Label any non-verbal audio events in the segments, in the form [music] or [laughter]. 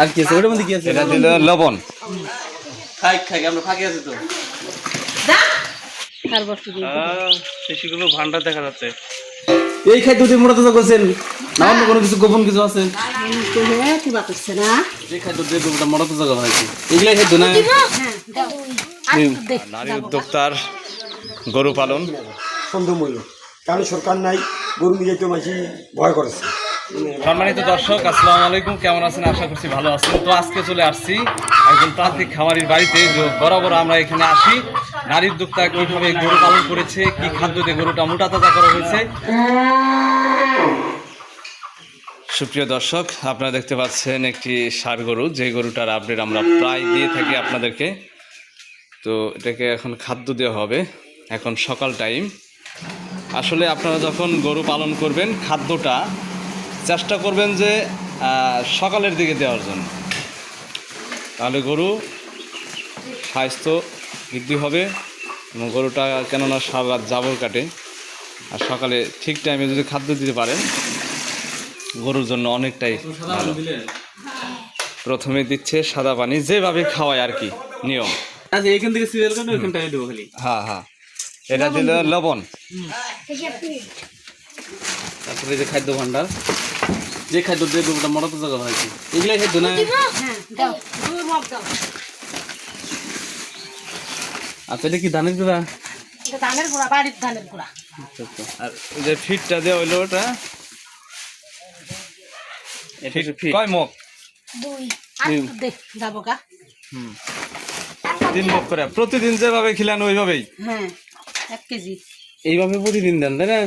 আর কি আছে? ওটার মধ্যে কি আছে? এটা দিল লবণ। খাই খাই আমরা ফাঁকি আছে তো। শিশুগুলো ভান্ডার দেখা যাচ্ছে। এই মোটা তাজা করছেন। না অন্য কোনো কিছু গোপন কিছু আছে? কিবা করছে না যে মোটা তাজা করা হয়েছে এগুলাই না? হ্যাঁ নারী উদ্যোক্তার গরু পালন। সন্দেহমূল্য কারণ সরকার নাই গরু নিয়ে তো মাঝি ভয় করেছে। সম্মানিত দর্শক, আসসালামু আলাইকুম। কেমন আছেন? আশা করছি ভালো আছেন। তো আজকে চলে আসছি একজন প্রান্তিক খামারির বাড়িতে। বরাবর আমরা এখানে আসি। নারী উদ্যোক্তা কীভাবে গরু পালন করেছে, কি খাদ্য দিয়ে গরুটা মোটা তাজা করা হয়েছে। সুপ্রিয় দর্শক, আপনারা দেখতে পাচ্ছেন একটি সার গরু। যে গরুটার আপডেট আমরা প্রায় দিয়ে থাকি আপনাদেরকে। তো এটাকে এখন খাদ্য দেওয়া হবে। এখন সকাল টাইম আসলে আপনারা যখন গরু পালন করবেন, খাদ্যটা চেষ্টা করবেন যে সকালের দিকে দেওয়ার জন্য। তাহলে গরু স্বাস্থ্য বৃদ্ধি হবে এবং গরুটা কেননা সারা রাত জাবর কাটে। আর সকালে ঠিক টাইমে যদি খাদ্য দিতে পারেন গরুর জন্য অনেকটাই ভালো। প্রথমে দিচ্ছে সাদা পানি যেভাবে খাওয়ায় আর কি নিয়ম। আচ্ছা এখান থেকে সিরিয়াল করে ওইখানটা দেবো খালি। হ্যাঁ হ্যাঁ। এটা দিল লবণ। তারপরে যে খাদ্য ভান্ডার যে খাদ্য দিয়ে গরুটা মোটা তাজা করা হয়েছে। এগুলাই খাদ্য না? হ্যাঁ মগ দাও। আচ্ছা এটা কি ধানের গুঁড়া? এটা ধানের গুঁড়া বাড়ির ধানের গুঁড়া। আচ্ছা আচ্ছা। আর যে ফিটটা দেওয়া হইল ওটা? এটা হচ্ছে ফিট। কয় মুখ দুই। আর একটু দে যাব গা। তিন মুখ করে। প্রতিদিন যেভাবে খিলান ওইভাবেই? হ্যাঁ এক কেজি। এইভাবে প্রতিদিন দেন তাই না?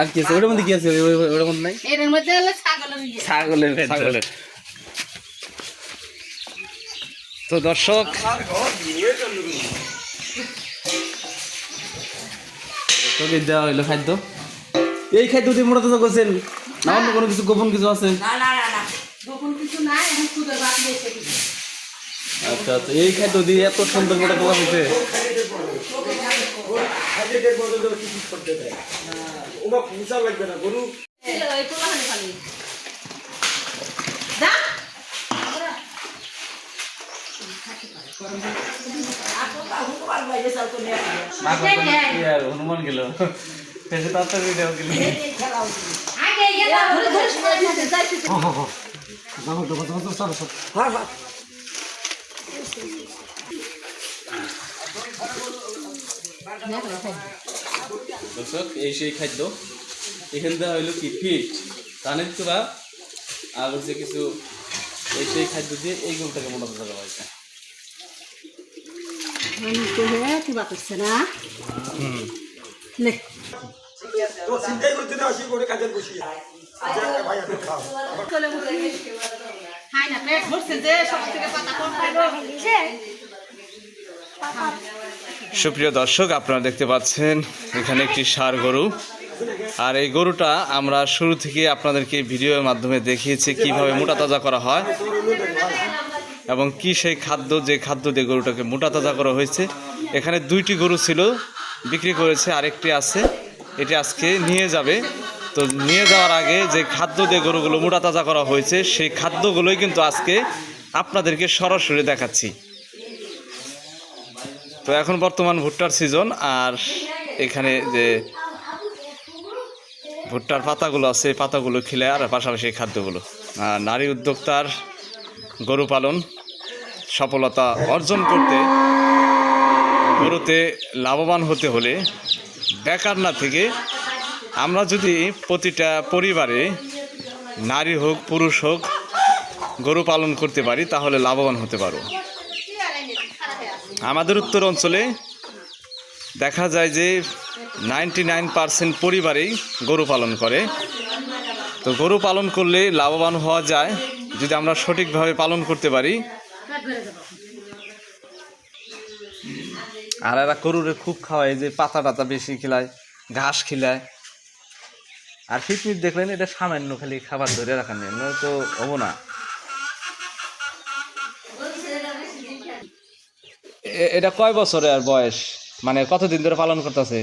আর কি আছে? ওটার মধ্যে কি আছে? ওটার মধ্যে নাই? এর মধ্যে হলো ছাগলের ইয়ে ছাগলের ছাগলের। তো দর্শক তোকে দেওয়া হইল খাদ্য। এই খাদ্য দিয়ে মোটা তাজা করছেন? না অন্য কোনো কিছু গোপন কিছু আছে? আচ্ছা আচ্ছা। এই খাদ্য দিয়ে এত সুন্দর মোটা তাজা হয়েছে। ওমা পূজা লাগবে না গরু। হনুমান গেল এসে তাড়াতাড়ি দেওয়া গেল হ্যাঁ দর্শক, এই সেই খাদ্য। এখান দেওয়া হইল কি, ফিট। কানের চূড়া আর হচ্ছে কিছু এই সেই খাদ্য দিয়ে এই গরুটাকে মোটা করা হয়েছে। হ্যাঁ চিন্তাই করতে না সব থেকে পাতা কম খাইলো সুপ্রিয় দর্শক, আপনারা দেখতে পাচ্ছেন এখানে একটি সার গরু। আর এই গরুটা আমরা শুরু থেকে আপনাদেরকে ভিডিওর মাধ্যমে দেখিয়েছি কীভাবে মোটা তাজা করা হয় এবং কি সেই খাদ্য, যে খাদ্য দিয়ে গরুটাকে মোটা তাজা করা হয়েছে। এখানে দুইটি গরু ছিল, বিক্রি করেছে, আরেকটি আছে। এটি আজকে নিয়ে যাবে। তো নিয়ে যাওয়ার আগে যে খাদ্য দিয়ে গরুগুলো মোটা তাজা করা হয়েছে, সেই খাদ্যগুলোই কিন্তু আজকে আপনাদেরকে সরাসরি দেখাচ্ছি। তো এখন বর্তমান ভুট্টার সিজন, আর এখানে যে ভুট্টার পাতাগুলো আছে পাতাগুলো খেলে আর পাশাপাশি খাদ্যগুলো। নারী উদ্যোক্তার গরু পালন সফলতা অর্জন করতে গরুতে লাভবান হতে হলে বেকার না থেকে আমরা যদি প্রতিটা পরিবারে নারী হোক, পুরুষ হোক গরু পালন করতে পারি, তাহলে লাভবান হতে পারো আমাদের উত্তর অঞ্চলে দেখা যায় যে নাইনটি নাইন পার্সেন্ট পরিবারেই গরু পালন করে। তো গরু পালন করলে লাভবান হওয়া যায়, যদি আমরা সঠিকভাবে পালন করতে পারি। আর এরা গরুরে খুব খাওয়ায় যে পাতা টাতা বেশি খিলায়, ঘাস খিলায়। আর ফিটমিট দেখলেন, এটা সামান্য খালি খাবার ধরে রাখার তো হব না। এটা কয় বছরের আর বয়স? মানে কতদিন ধরে পালন করতেছে?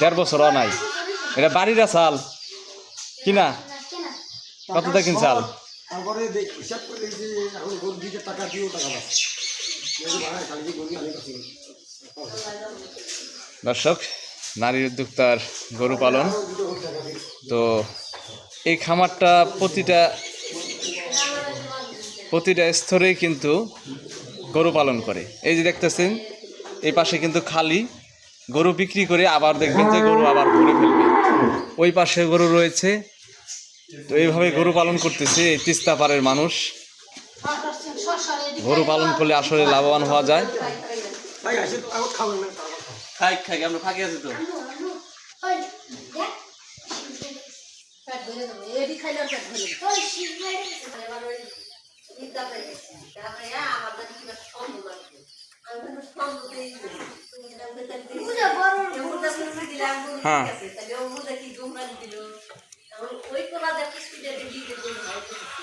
দেড় বছর নাই। এটা বাড়ির চাল? কিনা? কত দেখিন চাল। দর্শক নারী উদ্যোক্তার গরু পালন। তো এই খামারটা প্রতিটা প্রতিটা স্তরেই কিন্তু গরু পালন করে। এই যে দেখতেছেন এই পাশে কিন্তু খালি গরু বিক্রি করে আবার দেখবেন যে গরু আবার ভরে ফেলবে। ওই পাশে গরু রয়েছে। তো এইভাবে গরু পালন করতেছে এই তিস্তা পাড়ের মানুষ। গরু পালন করলে আসলে লাভবান হওয়া যায়। ভাই, আসে তো। আবার খাবেন না, খাই খাই আমরা হ্যাঁ। ঠিক আছে। তাহলে ও বুঝে কি গুমরানি দিল। এখন ওই কোলা দেখে স্পিডে দিয়ে দিয়ে দিয়ে ভালো করেছে।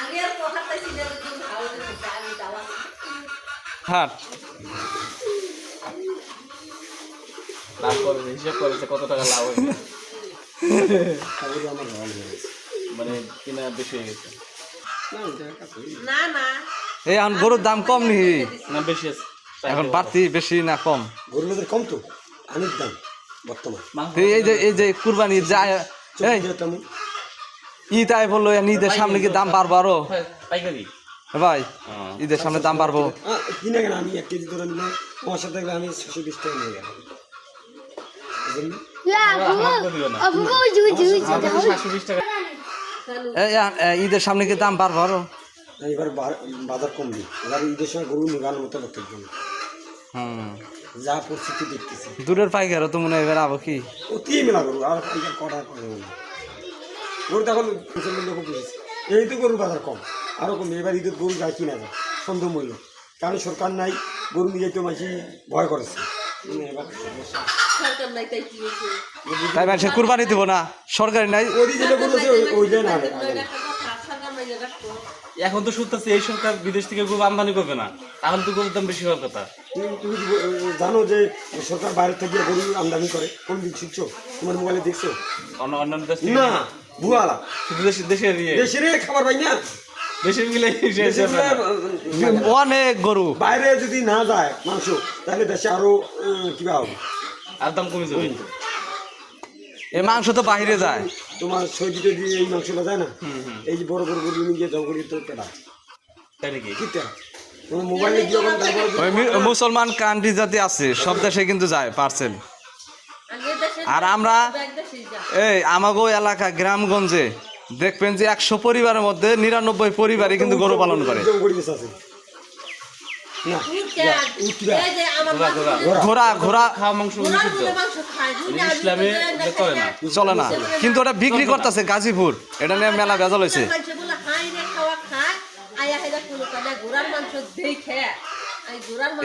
আমি আর কথাটা ছিল যে ভালো করেছে, আমি দাওয়া হাট লাভ করে হিসাব করেছে কত টাকা লাভ হয়েছে হয়ে। [laughs] মানে কিনা বেশি হয়ে গেছে না। না। এই এখন গরুর দাম কম নি। না বেশি আছে। এখন বাড়তি বেশি না কম? গরুদের কম তো? অনেক দাম বর্তমান। এই এই যে এই যে কুরবানি যায় এই ঈদ আয় বলল ঈদের সামনে কি দাম বাড়বো আরও? ভাই ঈদের সামনে দাম বাড়বো। কিনে গেলে আমি এক কেজি ধরে নিলাম। আমার সাথে আমি ছশো বিশ টাকা নিয়ে গেলাম? টাকা ঈদের সামনে কি দাম বাড়বো আরও? এবার বাজার কমবে। এবার ঈদের সময় গরু নিগানোর মতো লোকের জন্য হুম। যা পরিস্থিতি দেখতেছি। দূরের পাইকারও তো মনে হয় এবার আবো কি? অতি মেলা গরু আর পাইকার কটা করে গরু তখন লোক বুঝেছে এই তো গরুর বাজার কম আরও কম এবার ঈদের গরু যায় কিনা যায় সন্দেহ মূল্য। কারণ সরকার নাই গরু নিয়ে তো মাঝি ভয় করেছে। এবার তাই মানুষে কুরবানি দিব না সরকারি নাই। এখন তো শুনতেছে এই সরকার বিদেশ থেকে গরু আমদানি করবে না। তাহলে তো গরুর দাম বেশি হওয়ার কথা। তুমি জানো যে সরকার বাইরে থেকে গরু আমদানি করে কোন দিন শিখছো তোমার মোবাইলে দেখছ অন্য অন্যান্য দেশ না ভুয়ালা। শুধু দেশে দেশের ইয়ে দেশের খাবার পাই না। দেশের মিলে অনেক গরু। বাইরে যদি না যায় মাংস তাহলে দেশে আরও কিবা হবে? আর দাম কমে যাবে এই মাংস তো বাহিরে যায় তোমার এই মাংসটা যায় না এই যে বড় বড় গরু নিয়ে জঙ্গলি তো পেটা তাই নাকি মুসলমান কান্ট্রি জাতি আছে সব দেশে কিন্তু যায় পার্সেল আর আমরা এই আমাগো এলাকা গ্রামগঞ্জে দেখবেন যে একশো পরিবারের মধ্যে নিরানব্বই পরিবারই কিন্তু গরু পালন করে জঙ্গলি বেশ আছে না উত্তরা। এই যে আমার মা ঘোড়া ঘোড়া খাওয়া মাংস ঘোড়ার নিষিদ্ধ মধ্যে মাংস খায় দুনিয়া আমি ইসলামে এটা চলে না। কিন্তু ওটা বিক্রি করতেছে গাজীপুর। এটা নিয়ে মেলা ভেজাল হয়েছে।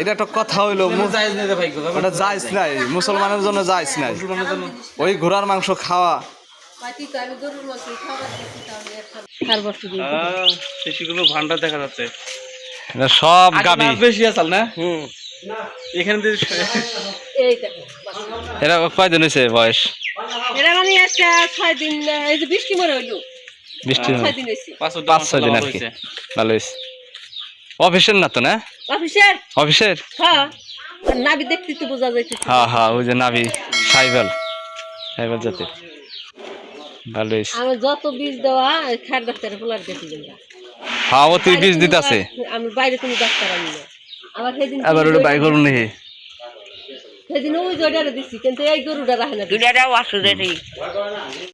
এটা একটা কথা হইল নেই ওটা যাইস মুসলমানের জন্য যাইস নাই। ওই ঘোড়ার মাংস খাওয়া। ভান্ডার দেখা যাচ্ছে। এটা সব গাবি। বেশি আসাল না? এখানে দিয়ে এইটা এরা কয়দিন হয়েছে বয়স? এরা মানে একটা ছয় দিন এই যে বৃষ্টি মরে হইল। বৃষ্টি পাঁচ ছয় দিন আর কি। ভালো হয়েছে অফিসের না তো না? অফিসের? অফিসের? হ্যাঁ। নাবি দেখতে তো বোঝা যাইতেছে। হ্যাঁ হ্যাঁ ওই যে নাবি সাইবেল। সাইবেল জাতের। ভালো হয়েছে আমার যত বীজ দেওয়া খার ডাক্তারে পোলার দেখি হ্যাঁ অতি বীজ দিতেছে। আমি বাইরে কোনো ডাক্তার আনি না। আবার সেদিন আবার ওটা বাই করুন নাকি? সেদিন ওই জয়টারে দিছি কিন্তু এই গরুটা রাখে না। দুটাটাও আসো